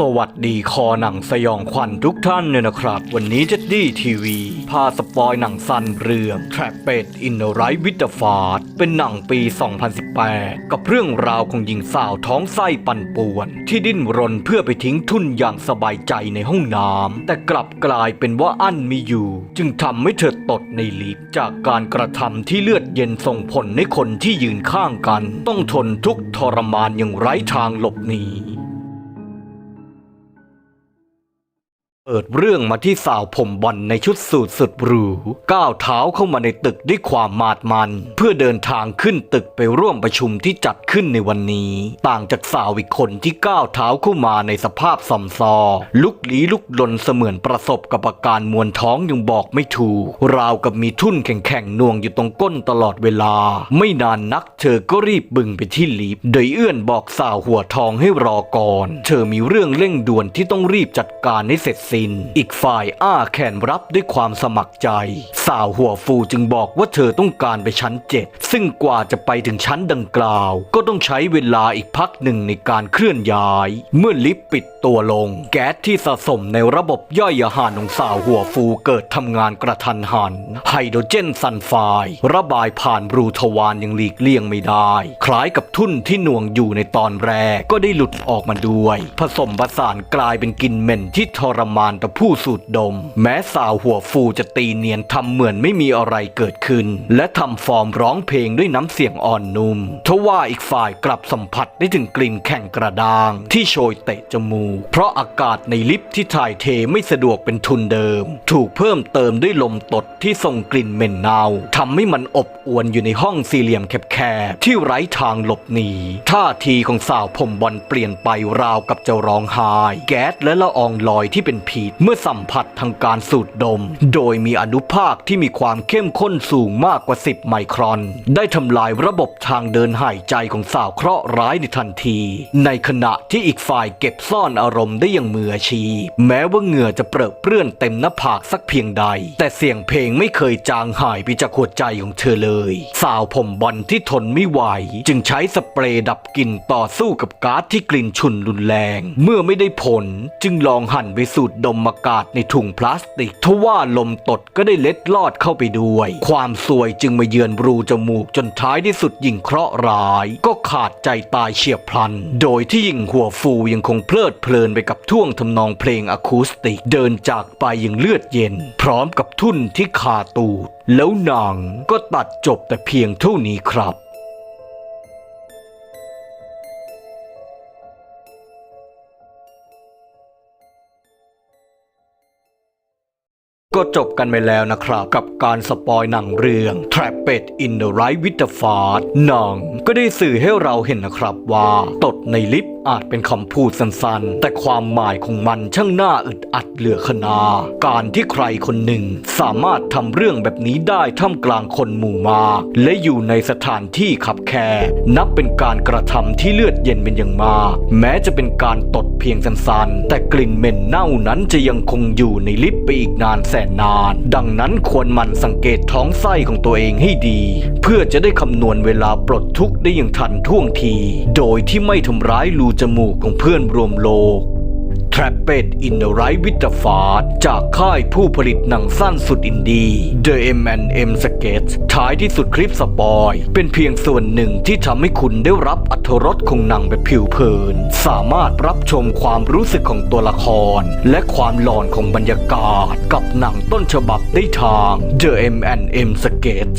สวัสดีคอหนังสยองขวัญทุกท่านเนี่ยนะครับ วันนี้เจ็ดดี้ทีวีพาสปอยหนังสั้นเรื่อง t r a p e d in the Right with the f a r เป็นหนังปี 2018 กับเรื่องราวของหญิงสาวท้องไส้ปั่นป่วน ที่ดิ้นรนเพื่อไปทิ้งทุนอย่างสบายใจในห้องน้ำแต่กลับกลายเป็นว่าอั้นมีอยู่ จึงทำให้เธอตดในลิฟต์จากการกระทำที่เลือดเย็นส่งผลให้คนที่ยืนข้างกัน ต้องทนทุกทรมานอย่างไร้ทางหลบหนี เปิดเรื่องมาที่สาวผมบอลในชุดสูทสุดหรูก้าวเท้าเข้ามาในตึกด้วยความมาดมัน เพื่อเดินทางขึ้นตึกไปร่วมประชุมที่จัดขึ้นในวันนี้ ต่างจากสาวอีกคนที่ก้าวเท้าเข้ามาในสภาพสมซอ ลุกลี้ลุกลนเสมือนประสบกับอาการมวนท้องยังบอกไม่ถูก ราวกับมีทุ่นแข็งๆน่วงอยู่ตรงก้นตลอดเวลา ไม่นานนักเธอก็รีบบึงไปที่ลิฟต์โดยเอื้อนบอกสาวหัวทองให้รอก่อน เธอมีเรื่องเร่งด่วนที่ต้องรีบจัดการให้เสร็จสิน อีกฝ่ายอ้าแขนรับด้วยความสมัครใจสาวหัวฟูจึงบอกว่าเธอต้องการไปชั้นเจ็ดซึ่งกว่าจะไปถึงชั้นดังกล่าว ก็ต้องใช้เวลาอีกพักหนึ่งในการเคลื่อนย้าย เมื่อลิฟต์ปิดตัวลง แก๊สที่สะสมในระบบย่อยอาหารของสาวหัวฟูเกิดทำงานกระทันหัน ไฮโดรเจนซัลไฟด์ระบายผ่านรูทวารยังหลีกเลี่ยงไม่ได้ คล้ายกับทุ่นที่หน่วงอยู่ในตอนแรกก็ได้หลุดออกมาด้วย ผสมผสานกลายเป็นกลิ่นเหม็นที่ทรมานต่อผู้สูดดม แม้สาวหัวฟูจะตีเนียนทำเหมือนไม่มีอะไรเกิดขึ้น และทำฟอร์มร้องเพลงด้วยน้ำเสียงอ่อนนุ่มทว่าอีกฝ่ายกลับสัมผัสได้ถึงกลิ่นแข็งกระด้าง ที่โชยเตะจมูก เพราะอากาศในลิฟต์ที่ถ่ายเทไม่สะดวกเป็นทุนเดิม ถูกเพิ่มเติมด้วยลมตดที่ส่งกลิ่นเหม็นเน่าทำให้มันอบอวนอยู่ในห้องสี่เหลี่ยมแคบๆที่ไร้ทางหลบหนีท่าทีของสาวผมบอลเปลี่ยนไปราวกับจะร้องไห้แก๊สและละอองลอยที่เป็นพิษเมื่อสัมผัสทางการสูดดม โดยมีอนุภาคที่มีความเข้มข้นสูงมากกว่า 10 ไมครอน ได้ทำลายระบบทางเดินหายใจของสาวเคราะห์ร้ายในทันที ในขณะที่อีกฝ่ายเก็บซ่อนอารมณ์ได้อย่างมืออาชีพแม้ว่าเหงื่อจะเปรอะเปื้อนเต็มหน้าผากสักเพียงใด แต่เสียงเพลงไม่เคยจางหายไปจากหัวใจของเธอเลย สาวผมบอลที่ทนไม่ไหว จึงใช้สเปรย์ดับกลิ่นต่อสู้กับก๊าซที่กลิ่นฉุนรุนแรง เมื่อไม่ได้ผลจึงลองหันไปสูดดมอากาศในถุงพลาสติกทว่าลมตดก็ได้เล็ดลอดเข้าไปด้วย ความซวยจึงมาเยือนรูจมูกจนท้ายที่สุดหญิงเคราะห์ร้าย ก็ขาดใจตายเฉียบพลัน โดยที่หญิงหัวฟูยังคงเพลิดเพลินไปกับท่วงทำนองเพลงอะคูสติก เดินจากไปอย่างเลือดเย็น พร้อมกับทุ่นที่คาตูด แล้วหนังก็ตัดจบแต่เพียงเท่านี้ครับ ก็จบกันไปแล้วนะครับ กับการสปอยหนังเรื่อง Trapped in the Right with the Fart หนังก็ได้สื่อให้เราเห็นนะครับว่า ตดในลิฟต์อาจเป็นคำพูดสั้นๆ แต่ความหมายของมันช่างน่าอึดอัดเหลือขนา การที่ใครคนหนึ่งสามารถทำเรื่องแบบนี้ได้ท่ามกลางคนหมู่มาก และอยู่ในสถานที่ขับแคบนับเป็นการกระทำที่เลือดเย็นเป็นอย่างมาก แม้จะเป็นการตดเพียงสั้นๆ แต่กลิ่นเหม็นเน่านั้นจะยังคงอยู่ในลิฟต์ไปอีกนานแสนนาน ดังนั้นควรมันสังเกตท้องไส้ของตัวเองให้ดี เพื่อจะได้คำนวณเวลาปลดทุกข์ได้อย่างทันท่วงที โดยที่ไม่ทำร้ายรูจมูกของเพื่อนรวมโลก Trapped in the Right with the Fart จากค่ายผู้ผลิตหนังสั้นสุดอินดี The M&M Sketch ท้ายที่สุดคลิปสปอย เป็นเพียงส่วนหนึ่งที่ทำให้คุณได้รับอัธรสของหนังแบบผิวเผิน สามารถรับชมความรู้สึกของตัวละคร และความหลอนของบรรยากาศ กับหนังต้นฉบับได้ทาง The M&M Sketch